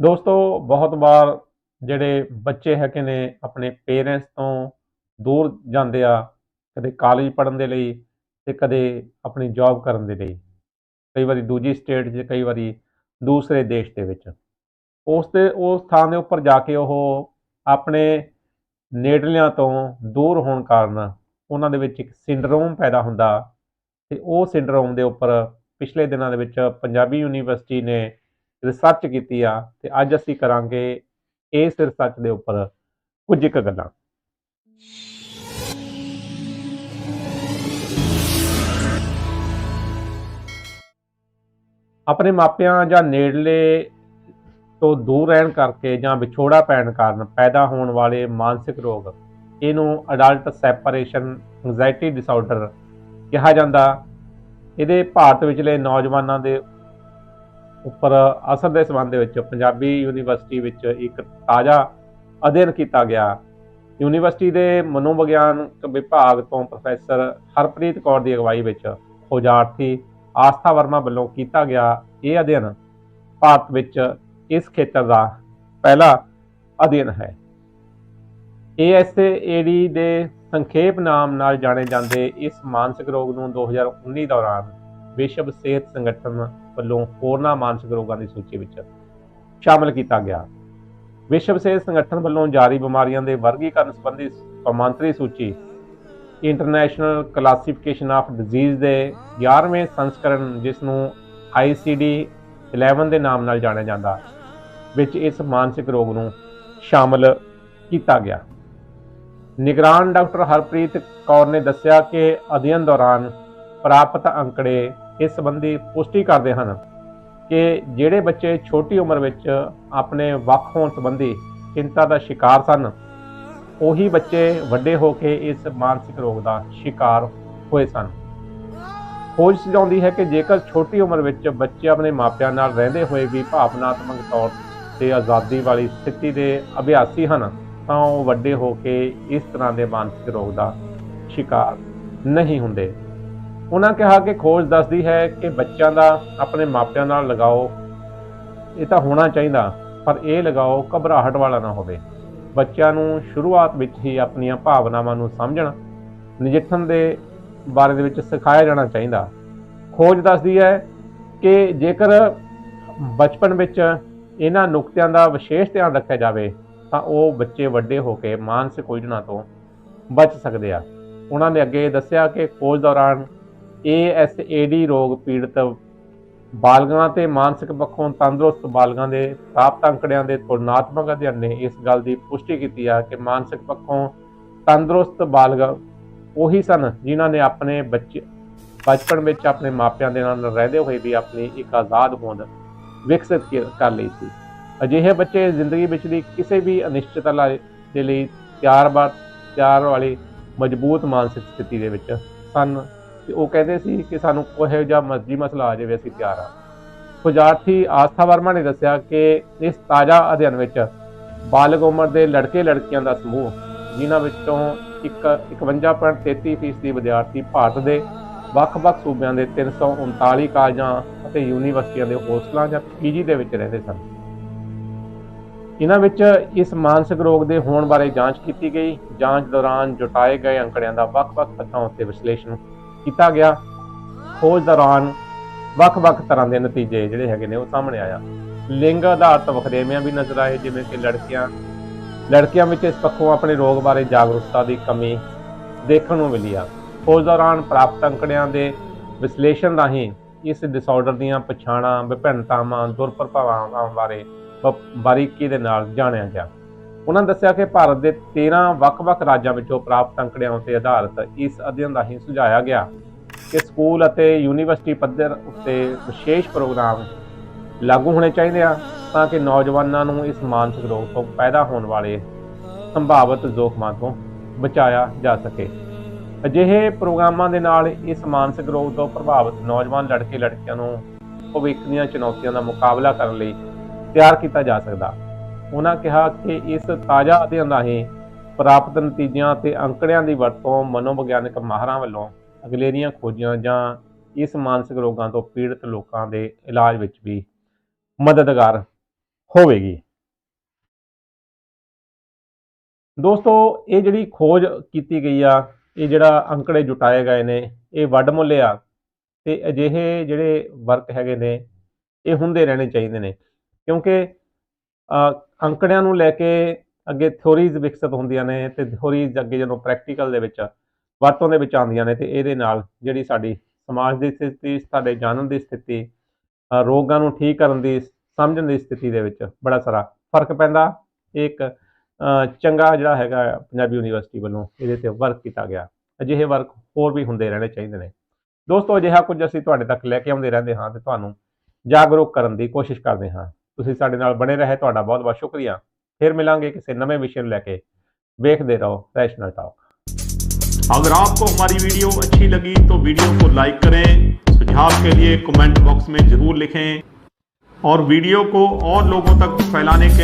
ਦੋਸਤੋ, ਬਹੁਤ ਵਾਰ ਜਿਹੜੇ ਬੱਚੇ ਹੈਗੇ ਨੇ, ਆਪਣੇ ਪੇਰੈਂਟਸ ਤੋਂ ਦੂਰ ਜਾਂਦੇ ਆ, ਕਦੇ ਕਾਲਜ ਪੜ੍ਹਨ ਦੇ ਲਈ ਤੇ ਕਦੇ ਆਪਣੀ ਜੌਬ ਕਰਨ ਦੇ ਲਈ। ਕਈ ਵਾਰੀ ਦੂਜੀ ਸਟੇਟ 'ਚ, ਕਈ ਵਾਰੀ ਦੂਸਰੇ ਦੇਸ਼ ਦੇ ਵਿੱਚ। ਉਸ ਤੇ ਉਸ ਥਾਂ ਦੇ ਉੱਪਰ ਜਾ ਕੇ ਉਹ ਆਪਣੇ ਨੇੜਲਿਆਂ ਤੋਂ ਦੂਰ ਹੋਣ ਕਾਰਨ ਉਹਨਾਂ ਦੇ ਵਿੱਚ ਇੱਕ ਸਿੰਡਰੋਮ ਪੈਦਾ ਹੁੰਦਾ ਤੇ ਉਹ ਸਿੰਡਰੋਮ ਦੇ ਉੱਪਰ ਪਿਛਲੇ ਦਿਨਾਂ ਦੇ ਵਿੱਚ ਪੰਜਾਬੀ ਯੂਨੀਵਰਸਿਟੀ ਨੇ ਰਿਸਰਚ ਕੀਤੀ ਆ ਤੇ ਅੱਜ ਅਸੀਂ ਕਰਾਂਗੇ ਇਸ ਰਿਸਰਚ ਦੇ ਉੱਪਰ ਕੁਝ ਇੱਕ ਗੱਲਾਂ। ਆਪਣੇ ਮਾਪਿਆਂ ਜਾਂ ਨੇੜਲੇ ਤੋਂ ਦੂਰ ਰਹਿਣ ਕਰਕੇ ਜਾਂ ਵਿਛੋੜਾ ਪੈਣ ਕਾਰਨ ਪੈਦਾ ਹੋਣ ਵਾਲੇ ਮਾਨਸਿਕ ਰੋਗ, ਇਹਨੂੰ ਅਡਲਟ ਸੈਪਰੇਸ਼ਨ ਐਂਜ਼ਾਇਟੀ ਡਿਸਆਰਡਰ ਕਿਹਾ ਜਾਂਦਾ। ਇਹਦੇ ਭਾਰਤ ਵਿਚਲੇ ਨੌਜਵਾਨਾਂ ਦੇ ਉੱਪਰ ਅਸਰ ਦੇ ਸੰਬੰਧ ਦੇ ਵਿੱਚ ਪੰਜਾਬੀ ਯੂਨੀਵਰਸਿਟੀ ਵਿੱਚ ਇੱਕ ਤਾਜ਼ਾ ਅਧਿਐਨ ਕੀਤਾ ਗਿਆ। ਯੂਨੀਵਰਸਿਟੀ ਦੇ ਮਨੋਵਿਗਿਆਨਕ ਵਿਭਾਗ ਤੋਂ ਪ੍ਰੋਫੈਸਰ ਹਰਪ੍ਰੀਤ ਕੌਰ ਦੀ ਅਗਵਾਈ ਵਿੱਚ ਖੋਜਾਰਥੀ ਆਸਥਾ ਵਰਮਾ ਵੱਲੋਂ ਕੀਤਾ ਗਿਆ ਇਹ ਅਧਿਐਨ ਭਾਰਤ ਵਿੱਚ ਇਸ ਖੇਤਰ ਦਾ ਪਹਿਲਾ ਅਧਿਐਨ ਹੈ। ASAD ਦੇ ਸੰਖੇਪ ਨਾਮ ਨਾਲ ਜਾਣੇ ਜਾਂਦੇ ਇਸ ਮਾਨਸਿਕ ਰੋਗ ਨੂੰ 2019 ਦੌਰਾਨ ਵਿਸ਼ਵ ਸਿਹਤ ਸੰਗਠਨ ਵੱਲੋਂ ਹੋਰਨਾਂ ਮਾਨਸਿਕ ਰੋਗਾਂ ਦੀ ਸੂਚੀ ਵਿੱਚ ਸ਼ਾਮਲ ਕੀਤਾ ਗਿਆ। ਵਿਸ਼ਵ ਸਿਹਤ ਸੰਗਠਨ ਵੱਲੋਂ ਜਾਰੀ ਬਿਮਾਰੀਆਂ ਦੇ ਵਰਗੀਕਰਨ ਸੰਬੰਧੀ ਕੌਮਾਂਤਰੀ ਸੂਚੀ ਇੰਟਰਨੈਸ਼ਨਲ ਕਲਾਸੀਫਿਕੇਸ਼ਨ ਆਫ ਡਿਜ਼ੀਜ਼ ਦੇ 11ਵੇਂ ਸੰਸਕਰਨ ਜਿਸ ਨੂੰ ICD 11 ਦੇ ਨਾਮ ਨਾਲ ਜਾਣਿਆ ਜਾਂਦਾ, ਵਿੱਚ ਇਸ ਮਾਨਸਿਕ ਰੋਗ ਨੂੰ ਸ਼ਾਮਲ ਕੀਤਾ ਗਿਆ। ਨਿਗਰਾਨ ਡਾਕਟਰ ਹਰਪ੍ਰੀਤ ਕੌਰ ਨੇ ਦੱਸਿਆ ਕਿ ਅਧਿਐਨ ਦੌਰਾਨ ਪ੍ਰਾਪਤ ਅੰਕੜੇ ਇਸ ਸੰਬੰਧੀ ਪੁਸ਼ਟੀ ਕਰਦੇ ਹਨ ਕਿ ਜਿਹੜੇ ਬੱਚੇ ਛੋਟੀ ਉਮਰ ਵਿੱਚ ਆਪਣੇ ਵੱਖ ਹੋਣ ਸੰਬੰਧੀ ਚਿੰਤਾ ਦਾ ਸ਼ਿਕਾਰ ਸਨ, ਉਹੀ ਬੱਚੇ ਵੱਡੇ ਹੋ ਕੇ ਇਸ ਮਾਨਸਿਕ ਰੋਗ ਦਾ ਸ਼ਿਕਾਰ ਹੋਏ ਸਨ। ਖੋਜ ਸੁਝਾਉਂਦੀ ਹੈ ਕਿ ਜੇਕਰ ਛੋਟੀ ਉਮਰ ਵਿੱਚ ਬੱਚੇ ਆਪਣੇ ਮਾਪਿਆਂ ਨਾਲ ਰਹਿੰਦੇ ਹੋਏ ਵੀ ਭਾਵਨਾਤਮਕ ਤੌਰ ਤੇ ਆਜ਼ਾਦੀ ਵਾਲੀ ਸਥਿਤੀ ਦੇ ਅਭਿਆਸੀ ਹਨ, ਤਾਂ ਉਹ ਵੱਡੇ ਹੋ ਕੇ ਇਸ ਤਰ੍ਹਾਂ ਦੇ ਮਾਨਸਿਕ ਰੋਗ ਦਾ ਸ਼ਿਕਾਰ ਨਹੀਂ ਹੁੰਦੇ। ਉਹਨਾਂ ਕਿਹਾ ਕਿ ਖੋਜ ਦੱਸਦੀ ਹੈ ਕਿ ਬੱਚਿਆਂ ਦਾ ਆਪਣੇ ਮਾਪਿਆਂ ਨਾਲ ਲਗਾਓ, ਇਹ ਤਾਂ ਹੋਣਾ ਚਾਹੀਦਾ, ਪਰ ਇਹ ਲਗਾਓ ਘਬਰਾਹਟ ਵਾਲਾ ਨਾ ਹੋਵੇ। ਬੱਚਿਆਂ ਨੂੰ ਸ਼ੁਰੂਆਤ ਵਿੱਚ ਹੀ ਆਪਣੀਆਂ ਭਾਵਨਾਵਾਂ ਨੂੰ ਸਮਝਣ, ਨਜਿੱਠਣ ਦੇ ਬਾਰੇ ਦੇ ਵਿੱਚ ਸਿਖਾਇਆ ਜਾਣਾ ਚਾਹੀਦਾ। ਖੋਜ ਦੱਸਦੀ ਹੈ ਕਿ ਜੇਕਰ ਬਚਪਨ ਵਿੱਚ ਇਹਨਾਂ ਨੁਕਤਿਆਂ ਦਾ ਵਿਸ਼ੇਸ਼ ਧਿਆਨ ਰੱਖਿਆ ਜਾਵੇ, ਤਾਂ ਉਹ ਬੱਚੇ ਵੱਡੇ ਹੋ ਕੇ ਮਾਨਸਿਕ ਉਲਝਣਾਂ ਤੋਂ ਬਚ ਸਕਦੇ ਆ। ਉਹਨਾਂ ਨੇ ਅੱਗੇ ਦੱਸਿਆ ਕਿ ਖੋਜ ਦੌਰਾਨ ASAD ਰੋਗ ਪੀੜਤ ਬਾਲਗਾਂ ਤੇ ਮਾਨਸਿਕ ਪੱਖੋਂ ਤੰਦਰੁਸਤ ਬਾਲਗਾਂ ਦੇ ਪ੍ਰਾਪਤ ਅੰਕੜਿਆਂ ਦੇ ਤੁਲਨਾਤਮਕ ਅਧਿਐਨ ਨੇ ਇਸ ਗੱਲ ਦੀ ਪੁਸ਼ਟੀ ਕੀਤੀ ਆ ਕਿ ਮਾਨਸਿਕ ਪੱਖੋਂ ਤੰਦਰੁਸਤ ਬਾਲਗ ਉਹੀ ਸਨ ਜਿਨ੍ਹਾਂ ਨੇ ਆਪਣੇ ਬੱਚੇ, ਬਚਪਨ ਵਿੱਚ ਆਪਣੇ ਮਾਪਿਆਂ ਦੇ ਨਾਲ ਰਹਿੰਦੇ ਹੋਏ ਵੀ ਆਪਣੀ ਇੱਕ ਆਜ਼ਾਦ ਹੋਂਦ ਵਿਕਸਿਤ ਕਰ ਲਈ ਸੀ। ਅਜਿਹੇ ਬੱਚੇ ਜ਼ਿੰਦਗੀ ਵਿੱਚ ਵਿਚਲੀ ਕਿਸੇ ਵੀ ਅਨਿਸ਼ਚਿਤਤਾ ਦੇ ਲਈ ਤਿਆਰ ਬਾ, ਤਿਆਰ ਵਾਲੀ ਮਜ਼ਬੂਤ ਮਾਨਸਿਕ ਸਥਿਤੀ ਦੇ ਵਿੱਚ ਸਨ। ਤੇ ਉਹ ਕਹਿੰਦੇ ਸੀ ਕਿ ਸਾਨੂੰ ਕੋਈ ਜਿਹਾ ਮਰਜ਼ੀ ਮਸਲਾ ਆ ਜਾਵੇ, ਅਸੀਂ ਤਿਆਰ ਆ ਖੋਜਾਰਥੀ ਆਸਥਾ ਵਰਮਾ ਨੇ ਦੱਸਿਆ ਕਿ ਇਸ ਤਾਜ਼ਾ ਅਧਿਐਨ ਵਿੱਚ ਬਾਲਗ ਉਮਰ ਦੇ ਲੜਕੇ ਲੜਕੀਆਂ ਦਾ ਸਮੂਹ, ਜਿਨ੍ਹਾਂ ਵਿੱਚੋਂ ਇੱਕ 51.33% ਵਿਦਿਆਰਥੀ ਭਾਰਤ ਦੇ ਵੱਖ-ਵੱਖ ਸੂਬਿਆਂ ਦੇ 339 ਕਾਲਜਾਂ ਅਤੇ ਯੂਨੀਵਰਸਿਟੀਆਂ ਦੇ ਹੋਸਟਲਾਂ ਜਾਂ ਪੀਜੀ ਦੇ ਵਿੱਚ ਰਹਿੰਦੇ ਸਨ। ਇਹਨਾਂ ਵਿੱਚ ਇਸ ਮਾਨਸਿਕ ਰੋਗ ਦੇ ਹੋਣ ਬਾਰੇ ਜਾਂਚ ਕੀਤੀ ਗਈ। ਜਾਂਚ ਦੌਰਾਨ ਜੁਟਾਏ ਗਏ ਅੰਕੜਿਆਂ ਦਾ ਵੱਖ-ਵੱਖ ਤੱਥਾਂ ਉੱਤੇ ਵਿਸ਼ਲੇਸ਼ਣ ਕੀਤਾ ਗਿਆ। ਖੋਜ ਦੌਰਾਨ ਵੱਖ-ਵੱਖ ਤਰ੍ਹਾਂ ਦੇ ਨਤੀਜੇ ਜਿਹੜੇ ਹੈਗੇ ਨੇ ਉਹ ਸਾਹਮਣੇ ਆਇਆ। ਲਿੰਗ ਆਧਾਰਿਤ ਵਖਰੇਵਿਆਂ ਵੀ ਨਜ਼ਰ ਆਏ, ਜਿਵੇਂ ਕਿ ਲੜਕੀਆਂ। ਲੜਕੀਆਂ ਵਿੱਚ ਇਸ ਪੱਖੋਂ ਆਪਣੇ ਰੋਗ ਬਾਰੇ ਜਾਗਰੂਕਤਾ ਦੀ ਕਮੀ ਦੇਖਣ ਨੂੰ ਮਿਲੀ ਆ। ਖੋਜ ਦੌਰਾਨ ਪ੍ਰਾਪਤ ਅੰਕੜਿਆਂ ਦੇ ਵਿਸ਼ਲੇਸ਼ਣ ਰਾਹੀਂ ਇਸ ਡਿਸਆਰਡਰ ਦੀਆਂ ਪਛਾਣਾਂ, ਵਿਭਿੰਨਤਾਵਾਂ, ਦੁਰਪ੍ਰਭਾਵਾਂ ਬਾਰੇ ਬ- ਬਾਰੀਕੀ ਦੇ ਨਾਲ ਜਾਣਿਆ ਗਿਆ। ਉਹਨਾਂ ਦੱਸਿਆ ਕਿ ਭਾਰਤ ਦੇ 13 ਵੱਖ-ਵੱਖ ਰਾਜਾਂ ਵਿੱਚੋਂ ਪ੍ਰਾਪਤ ਅੰਕੜਿਆਂ ਉੱਤੇ ਆਧਾਰਿਤ ਇਸ ਅਧਿਐਨ ਰਾਹੀਂ ਸੁਝਾਇਆ ਗਿਆ ਕਿ ਸਕੂਲ ਅਤੇ ਯੂਨੀਵਰਸਿਟੀ ਪੱਧਰ ਉੱਤੇ ਵਿਸ਼ੇਸ਼ ਪ੍ਰੋਗਰਾਮ ਲਾਗੂ ਹੋਣੇ ਚਾਹੀਦੇ ਆ ਤਾਂ ਕਿ ਨੌਜਵਾਨਾਂ ਨੂੰ ਇਸ ਮਾਨਸਿਕ ਰੋਗ ਤੋਂ ਪੈਦਾ ਹੋਣ ਵਾਲੇ ਸੰਭਾਵਿਤ ਜ਼ੋਖਮਾਂ ਤੋਂ ਬਚਾਇਆ ਜਾ ਸਕੇ। ਅਜਿਹੇ ਪ੍ਰੋਗਰਾਮਾਂ ਦੇ ਨਾਲ ਇਸ ਮਾਨਸਿਕ ਰੋਗ ਤੋਂ ਪ੍ਰਭਾਵਿਤ ਨੌਜਵਾਨ ਲੜਕੇ ਲੜਕੀਆਂ ਨੂੰ ਭਵਿੱਖ ਦੀਆਂ ਚੁਣੌਤੀਆਂ ਦਾ ਮੁਕਾਬਲਾ ਕਰਨ ਲਈ ਤਿਆਰ ਕੀਤਾ ਜਾ ਸਕਦਾ। ਉਹਨਾਂ ਕਿਹਾ ਕਿ ਇਸ ਤਾਜ਼ਾ ਅਧਿਐਨ ਰਾਹੀਂ ਪ੍ਰਾਪਤ ਨਤੀਜਿਆਂ ਤੇ ਅੰਕੜਿਆਂ ਦੀ ਵਰਤੋਂ ਮਨੋਵਿਗਿਆਨਕ ਮਾਹਰਾਂ ਵੱਲੋਂ ਅਗਲੇਰੀਆਂ ਖੋਜਾਂ ਜਾਂ ਇਸ ਮਾਨਸਿਕ ਰੋਗਾਂ ਤੋਂ ਪੀੜਤ ਲੋਕਾਂ ਦੇ ਇਲਾਜ ਵਿੱਚ ਵੀ ਮਦਦਗਾਰ ਹੋਵੇਗੀ। ਦੋਸਤੋ, ਇਹ ਜਿਹੜੀ ਖੋਜ ਕੀਤੀ ਗਈ ਆ, ਇਹ ਜਿਹੜਾ ਅੰਕੜੇ ਜੁਟਾਏ ਗਏ ਨੇ, ਇਹ ਵੱਡ ਮੁੱਲੇ ਆ ਤੇ ਅਜਿਹੇ ਜਿਹੜੇ ਵਰਕ ਹੈਗੇ ਨੇ, ਇਹ ਹੁੰਦੇ ਰਹਿਣੇ ਚਾਹੀਦੇ ਨੇ ਕਿਉਂਕਿ ਅੰਕੜਿਆਂ ਨੂੰ ਲੈ ਕੇ ਅੱਗੇ ਥਿਉਰੀਜ਼ ਵਿਕਸਿਤ ਹੁੰਦੀਆਂ ਨੇ ਤੇ ਥਿਉਰੀਜ਼ ਅੱਗੇ ਜਦੋਂ ਪ੍ਰੈਕਟੀਕਲ ਦੇ ਵਿੱਚ ਵਰਤੋਂ ਦੇ ਵਿੱਚ ਆਉਂਦੀਆਂ ਨੇ ਤੇ ਇਹਦੇ ਨਾਲ ਜਿਹੜੀ ਸਾਡੀ ਸਮਾਜ ਦੀ ਸਥਿਤੀ, ਸਾਡੇ ਜਾਣਨ ਦੀ ਸਥਿਤੀ ਰੋਗਾਂ ਨੂੰ ਠੀਕ ਕਰਨ ਦੀ, ਸਮਝਣ ਦੀ ਸਥਿਤੀ ਦੇ ਵਿੱਚ ਬੜਾ ਸਾਰਾ ਫ਼ਰਕ ਪੈਂਦਾ। ਇਹ ਇੱਕ ਚੰਗਾ ਜਿਹੜਾ ਹੈਗਾ ਪੰਜਾਬੀ ਯੂਨੀਵਰਸਿਟੀ ਵੱਲੋਂ ਇਹਦੇ ਤੇ ਵਰਕ ਕੀਤਾ ਗਿਆ। ਅਜਿਹੇ ਵਰਕ ਹੋਰ ਵੀ ਹੁੰਦੇ ਰਹਿਣੇ ਚਾਹੀਦੇ ਨੇ। ਦੋਸਤੋ, ਅਜਿਹਾ ਕੁਝ ਅਸੀਂ ਤੁਹਾਡੇ ਤੱਕ ਲੈ ਕੇ ਆਉਂਦੇ ਰਹਿੰਦੇ ਹਾਂ ਤੇ ਤੁਹਾਨੂੰ ਜਾਗਰੂਕ ਕਰਨ ਦੀ ਕੋਸ਼ਿਸ਼ ਕਰਦੇ ਹਾਂ। ਤੁਸੀਂ ਸਾਡੇ ਨਾਲ ਬਣੇ ਰਹੇ ਤੁਹਾਡਾ ਬਹੁਤ ਬਹੁਤ ਸ਼ੁਕਰੀਆ ਫਿਰ ਮਿਲਾਂਗੇ ਕਿਸੇ ਨਵੇਂ ਵਿਸ਼ੇ ਨੂੰ ਲੈ ਕੇ ਵੇਖਦੇ ਰਹੋ ਰੈਸ਼ਨਲ ਟਾਕ अगर आपको हमारी वीडियो अच्छी लगी तो वीडियो को लाइक करें सुझाव के लिए कमेंट बॉक्स में जरूर लिखें और वीडियो को और लोगों तक फैलाने के